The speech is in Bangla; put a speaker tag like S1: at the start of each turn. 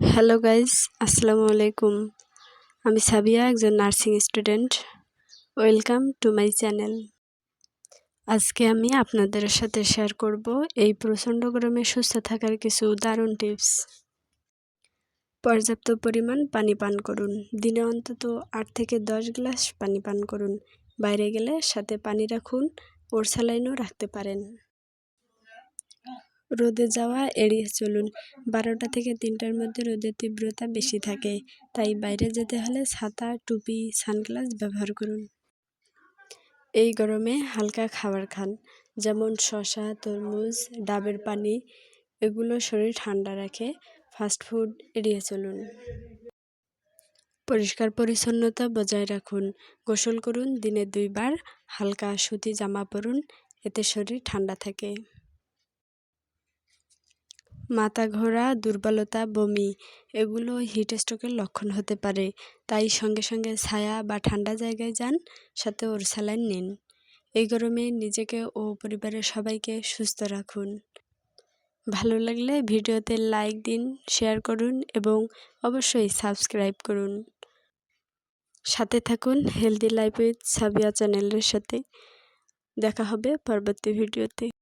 S1: হ্যালো গাইজ আসসালামু আলাইকুম আমি সাবিয়া, একজন nursing student. Welcome to my channel আজকে আমি আপনাদের সাথে শেয়ার করব এই প্রচণ্ড গরমে সুস্থ থাকার কিছু দারুণ টিপস পর্যাপ্ত পরিমাণ পানি পান করুন। দিনে অন্তত আট থেকে দশ গ্লাস পানি পান করুন। বাইরে গেলে সাথে পানি রাখুন। ওর স্যালাইনও রাখতে পারেন। রোদে যাওয়া এড়িয়ে চলুন। বারোটা থেকে তিনটার মধ্যে রোদের তীব্রতা বেশি থাকে। তাই বাইরে যেতে হলে ছাতা, টুপি, সানগ্লাস ব্যবহার করুন। এই গরমে হালকা খাবার খান। যেমন শশা তরমুজ, ডাবের পানি, এগুলো শরীর ঠান্ডা রাখে। ফাস্টফুড এড়িয়ে চলুন। পরিষ্কার পরিচ্ছন্নতা বজায় রাখুন। গোসল করুন দিনে দুইবার। হালকা সুতি জামা পরুন। এতে শরীর ঠান্ডা থাকে। মাথা ঘোরা দুর্বলতা, বমি, এগুলো হিট স্ট্রোকের লক্ষণ হতে পারে। তাই সঙ্গে সঙ্গে ছায়া বা ঠান্ডা জায়গায় যান, সাথে ওর স্যালাইন নিন। এই গরমে নিজেকে ও পরিবারের সবাইকে সুস্থ রাখুন। ভালো লাগলে ভিডিওতে লাইক দিন শেয়ার করুন এবং অবশ্যই সাবস্ক্রাইব করুন। সাথে থাকুন হেলদি লাইফ উইথ সাবিয়া চ্যানেলের সাথে। দেখা হবে পরবর্তী ভিডিওতে।